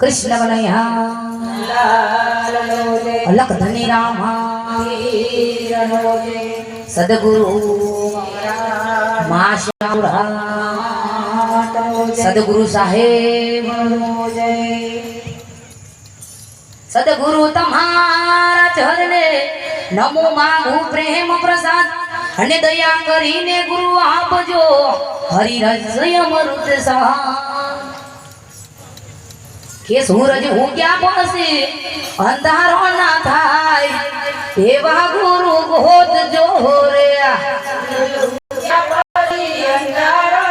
કૃષ્ણ કનૈયા અલક ધની રામા સદગુરુ મા સદગુરુ સાહેબ સદગુરુ તમારા ચરણે નમો માંગુ પ્રેમ પ્રસાદ અને દયા કરીને ગુરુ આપજો હરિરજય અમૃત સહા કે સૂરજ ઉગ્યા પછી અંધારો ના થાય એવા ગુરુ ગોત જો રે સૂરજ ઉગ્યા પછી અંધારો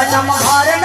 ನಮ್ಮ ಭಾರಣ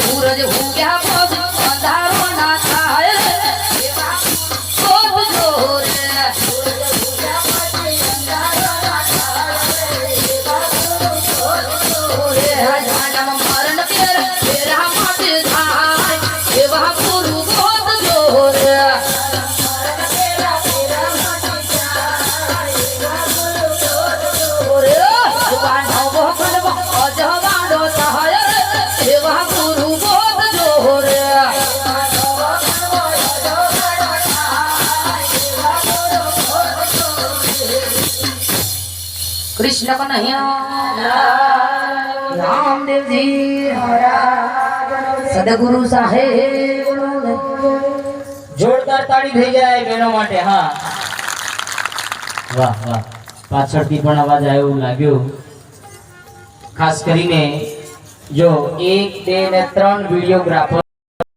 સૂરજ ઉગ્યા પછી અંધારો ના થાય કૃષ્ણ કનૈયા. રામદેવજી સદગુરુ સાહેબ. જોરદાર તાળી થઈ જાય બહેનો માટે હા. વાહ વાહ. પાછળથી પણ અવાજ આવ્યો એવું લાગ્યું. ખાસ કરીને જો એક બે ને ત્રણ વિડીયોગ્રાફર